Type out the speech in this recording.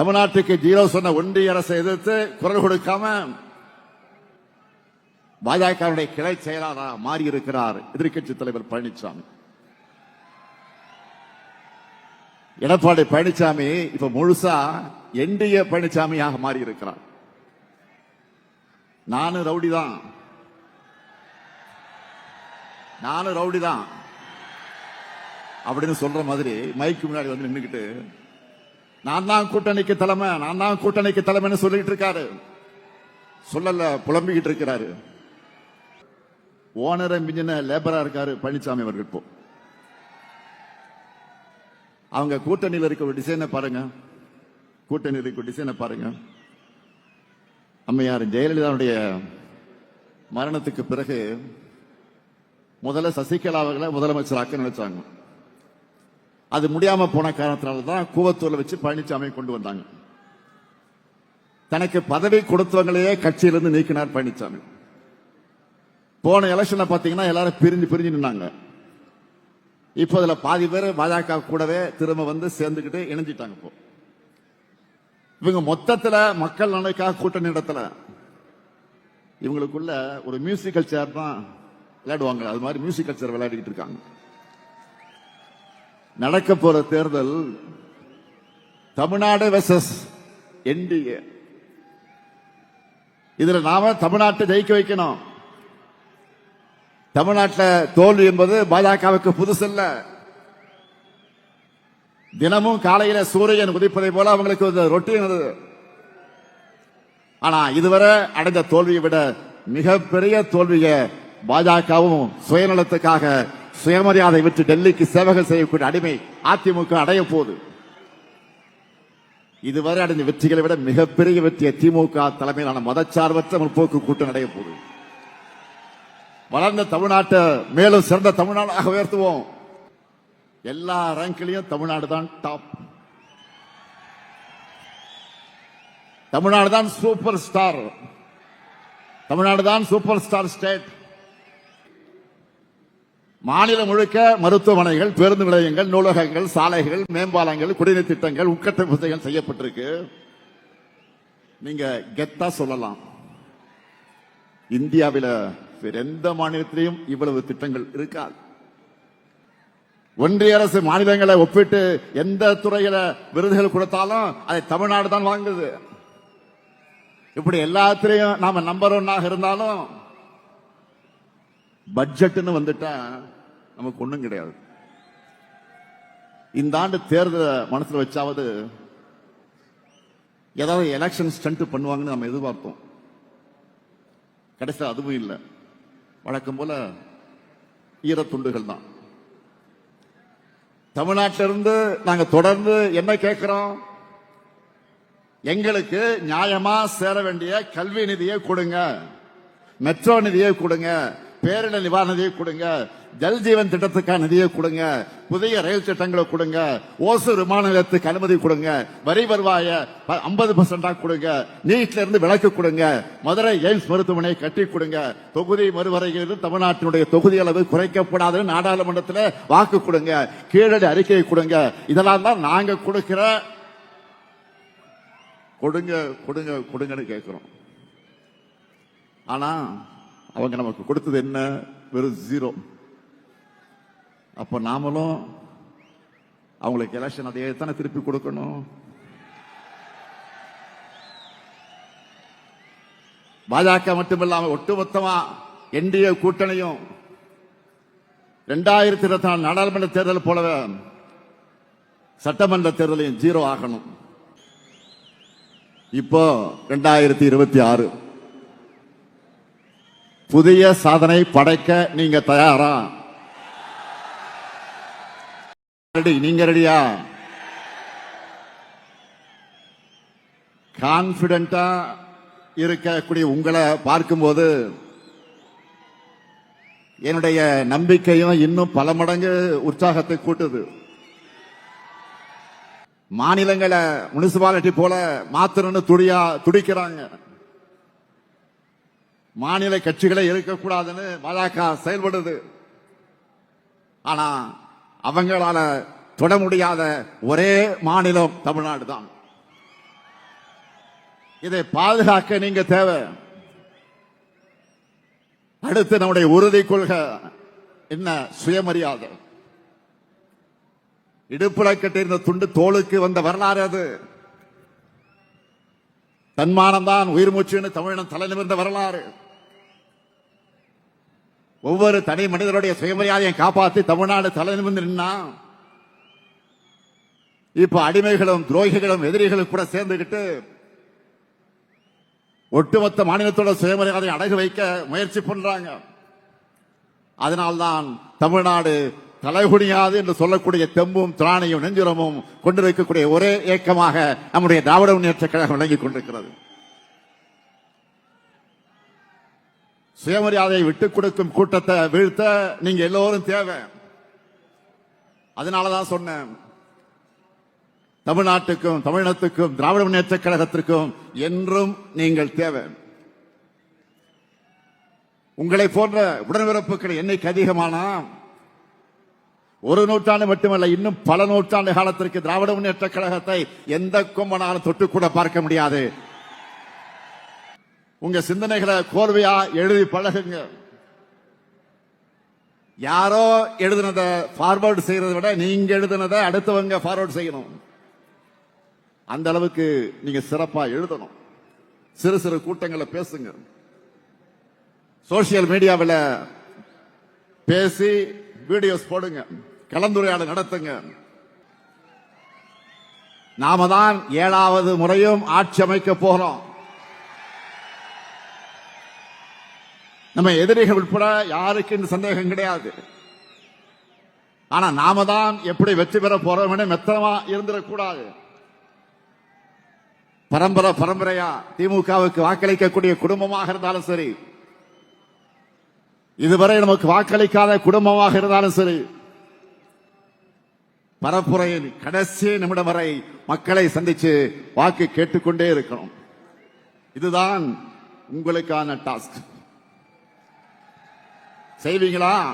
தமிழ்நாட்டுக்கு ஜீரோ சொன்ன ஒன்றிய அரசை எதிர்த்து குரல் கொடுக்காம பாஜகவுடைய கிளை செயலாளராக மாறி இருக்கிறார் எதிர்க்கட்சி தலைவர் பழனிசாமி எடப்பாடி பழனிசாமி இப்ப முழுசா என்டிஏ பழனிசாமியாக மாறியிருக்கிறார். நானும் ரவுடி தான் நானும் ரவுடி தான் அப்படின்னு சொல்ற மாதிரி மைக்கு முன்னாடி வந்து நின்றுக்கிட்டு நான் தான் கூட்டணிக்கு தலைமை நான் தான் கூட்டணிக்கு தலைமைன்னு சொல்லிட்டு இருக்காரு. சொல்லல புலம்பிக்கிட்டு இருக்கிறாரு. ஓனரை மிஞ்சின லேபரா இருக்காரு பழனிசாமி அவர்கள் இப்போ அவங்க கூட்டணியில் இருக்க ஒரு டிசைனை பாருங்க. கூட்டணியில் இருக்க டிசைனை பாருங்க. அம்மையார் ஜெயலலிதாவுடைய மரணத்துக்கு பிறகு முதல்ல சசிகலா அவர்களை முதலமைச்சராக்க நினைச்சாங்க. அது முடியாம போன காரணத்தினால தான் கூவத்தூர்ல வச்சு பழனிசாமி கொண்டு வந்தாங்க. தனக்கு பதவி கொடுத்தவங்களையே கட்சியிலிருந்து நீக்கினார் பழனிசாமி போன எலெக்ஷனை பாத்தீங்கன்னா எல்லாரும் பிரிஞ்சு பிரிஞ்சு நின்னாங்க. இப்போ அதுல பாதி பேர் பாஜக கூடவே திரும்ப வந்து சேர்ந்துக்கிட்டு இணைஞ்சிட்டாங்க இப்போ. இவங்க மொத்தத்துல மக்கள் நலனுக்காக கூட்டணி இடத்துல இவங்களுக்குள்ள ஒரு மியூசிக்கல் சேர் தான் விளையாடுவாங்க. அது மாதிரி மியூசிக்கல் சேர் விளையாடிக்கிட்டு இருக்காங்க. நடக்க போற தேர்தல் தமிழ்நாடு வெர்சஸ் என்டிஏ இதுல நாம தமிழ்நாட்டை ஜெயிக்க வைக்கணும். தமிழ்நாட்டில் தோல்வி என்பது பாஜகவுக்கு புதுசல்ல. தினமும் காலையில சூரியன் உதிப்பதை போல அவங்களுக்கு ஒரு ரொட்டீன் ஆனா இதுவரை அடைந்த தோல்வியை விட மிகப்பெரிய தோல்வியை பாஜகவும் சுயநலத்துக்காக சுயமரியாதை விட்டு டெல்லிக்கு சேவகம் செய்யக்கூடிய அடிமை அதிமுக அடைய போது இதுவரை அடைந்த வெற்றிகளை விட மிகப்பெரிய வெற்றியை திமுக தலைமையிலான மதச்சார்பற்ற முற்போக்கு கூட்டம் அடைய போகுது. வளர்ந்த தமிழ்நாட்டை மேலும் சிறந்த தமிழ்நாடாக உயர்த்துவோம். எல்லா ரேங்க்லையும் தமிழ்நாடு தான் டாப் தமிழ்நாடு தான் சூப்பர் ஸ்டார் தமிழ்நாடு தான் சூப்பர் ஸ்டார் ஸ்டேட் மாநிலம் முழுக்க மருத்துவமனைகள் பேருந்து நிலையங்கள் நூலகங்கள் சாலைகள் மேம்பாலங்கள் குடிநீர் திட்டங்கள் உட்கட்ட வசதிகள் செய்யப்பட்டிருக்கு. நீங்க கெத்தா சொல்லலாம். இந்தியாவில வேற எந்த மாநிலத்திலையும் இவ்வளவு திட்டங்கள் இருக்காது. ஒன்றிய அரசு மாநிலங்களை ஒப்பிட்டு எந்த துறையில விருதுகள் கொடுத்தாலும் அதை தமிழ்நாடு தான் வாங்குது. இப்படி எல்லாத்திலையும் நாம நம்பர் ஒன்னாக இருந்தாலும் பட்ஜெட்னு வந்துட்டா நமக்கு ஒன்றும் கிடையாது. இந்த ஆண்டு தேர்தலை மனசுல வச்சாவது ஏதாவது எலெக்ஷன் ஸ்டண்ட் பண்ணுவாங்கன்னு நம்ம எதிர்பார்த்தோம். கடைசியில் அதுவும் இல்லை. வழக்கம் போல ஈரத்துண்டுகள் தான். தமிழ்நாட்டிலிருந்து நாங்க தொடர்ந்து என்ன கேட்கிறோம்? எங்களுக்கு நியாயமா சேர வேண்டிய கல்வி நிதியை கொடுங்க. மெட்ரோ நிதியை கொடுங்க. பேரிட நிவாரண நிதியை கொடுங்க. ஜல் ஜீவன் திட்டத்துக்கான நிதியை கொடுங்க. புதிய ரயில் திட்டங்களை கொடுங்க. ஓசூர் விமான நிலையத்துக்கு அனுமதி கொடுங்க. வரி வருவாய ஐம்பது பர்சன்டா கொடுங்க. நீட்ல இருந்து விலக்கு கொடுங்க. மதுரை எய்ம்ஸ் மருத்துவமனை கட்டி கொடுங்க. தொகுதி மறுவரையில் தமிழ்நாட்டினுடைய தொகுதி அளவு குறைக்கப்படாதுன்னு நாடாளுமன்றத்தில் வாக்கு கொடுங்க. கீழடி அறிக்கையை கொடுங்க. இதெல்லாம் தான் நாங்க கொடுக்கிற கொடுங்க கொடுங்க கொடுங்கன்னு கேட்கிறோம். ஆனா அவங்க நமக்கு கொடுத்தது என்ன? வெறும் ஜீரோ அப்ப நாமளும் அவங்களுக்கு எலெக்ஷன் அதையே தானே திருப்பி கொடுக்கணும். பாஜக மட்டுமில்லாம ஒட்டுமொத்தமா என்டிஏ கூட்டணியும் ரெண்டாயிரத்தி இருபத்தி நாலு நாடாளுமன்ற தேர்தல் போலவே சட்டமன்ற தேர்தலையும் ஜீரோ ஆகணும். இப்போ ரெண்டாயிரத்தி இருபத்தி ஆறு. புதிய சாதனை படைக்க நீங்க தயாரா? ரெடி நீங்க ரெடியா? கான்பிடண்டா இருக்கக்கூடிய உங்களை பார்க்கும்போது என்னுடைய நம்பிக்கையும் இன்னும் பல மடங்கு உற்சாகத்தை கூட்டுது. மாநிலங்களை முனிசிபாலிட்டி போல மாத்திரன்னு துடியா துடிக்கிறாங்க. மாநில கட்சிகளே இருக்கக்கூடாதுன்னு பாஜக செயல்படுது. ஆனா அவங்களால தொட முடியாத ஒரே மாநிலம் தமிழ்நாடு தான். இதை பாதுகாக்க நீங்க தேவை. அடுத்து நம்முடைய உறுதி கொள்கை என்ன? சுயமரியாதை. இடுப்புல கட்டியிருந்த துண்டு தோளுக்கு வந்த வரலாறு அது. தன்மானம் தான் உயிர் மூச்சுன்னு தமிழினம் தலை நிமிர்ந்த வரலாறு. ஒவ்வொரு தனி மனிதருடைய சுயமரியாதையை காப்பாற்றி தமிழ்நாடு தலை நிமிர்ந்து நின்னா இப்ப அடிமைகளும் துரோகிகளும் எதிரிகளும் கூட சேர்ந்துகிட்டு ஒட்டுமொத்த மாநிலத்தோட சுயமரியாதை அடகு வைக்க முயற்சி பண்றாங்க. அதனால்தான் தமிழ்நாடு தலைகுடியாது என்று சொல்லக்கூடிய தெம்பும் திராணையும் நெஞ்சுரமும் கொண்டிருக்கக்கூடிய ஒரே இயக்கமாக நம்முடைய திராவிட முன்னேற்ற கழகம் விளங்கிக் கொண்டிருக்கிறது. சுயமரியாதையை விட்டுக் கொடுக்கும் கூட்டத்தை வீழ்த்த நீங்க எல்லோரும் தேவை. அதனாலதான் சொன்னேன். தமிழ்நாட்டுக்கும் தமிழினத்துக்கும் திராவிட முன்னேற்ற கழகத்திற்கும் என்றும் நீங்கள் தேவை. உங்களை போன்ற உடன்பிறப்புகள் எண்ணிக்கை அதிகமானா ஒரு நூற்றாண்டு மட்டுமல்ல இன்னும் பல நூற்றாண்டு காலத்திற்கு திராவிட முன்னேற்ற கழகத்தை எந்த கொம்பனாலும் தொட்டு கூட பார்க்க முடியாது. உங்க சிந்தனைகளை கோர்வையா எழுதி பழகுங்க. யாரோ எழுதினதை ஃபார்வர்டு செய்யறதை விட நீங்க எழுதினதை அடுத்தவங்க ஃபார்வர்டு செய்யணும். அந்த அளவுக்கு நீங்க சிறப்பா எழுதணும். சிறு சிறு கூட்டங்களை பேசுங்க. சோசியல் மீடியாவில் பேசி வீடியோஸ் போடுங்க. கலந்துரையாடல் நடத்துங்க. நாம தான் ஏழாவது முறையும் ஆட்சி அமைக்க போறோம். நம்ம எதிரிகள் உட்பட யாருக்கு இந்த சந்தேகம் கிடையாது. ஆனா நாம தான் எப்படி வெற்றி பெற போறோம் மெத்தனமா இருந்துடக்கூடாது. பரம்பரை பரம்பரையா திமுகவுக்கு வாக்களிக்கக்கூடிய குடும்பமாக இருந்தாலும் சரி இதுவரை நமக்கு வாக்களிக்காத குடும்பமாக இருந்தாலும் சரி பரப்புரையில் கடைசி நிமிடம் வரை மக்களை சந்திச்சு வாக்கு கேட்டுக்கொண்டே இருக்கணும். இதுதான் உங்களுக்கான டாஸ்க். செய்வீங்களா?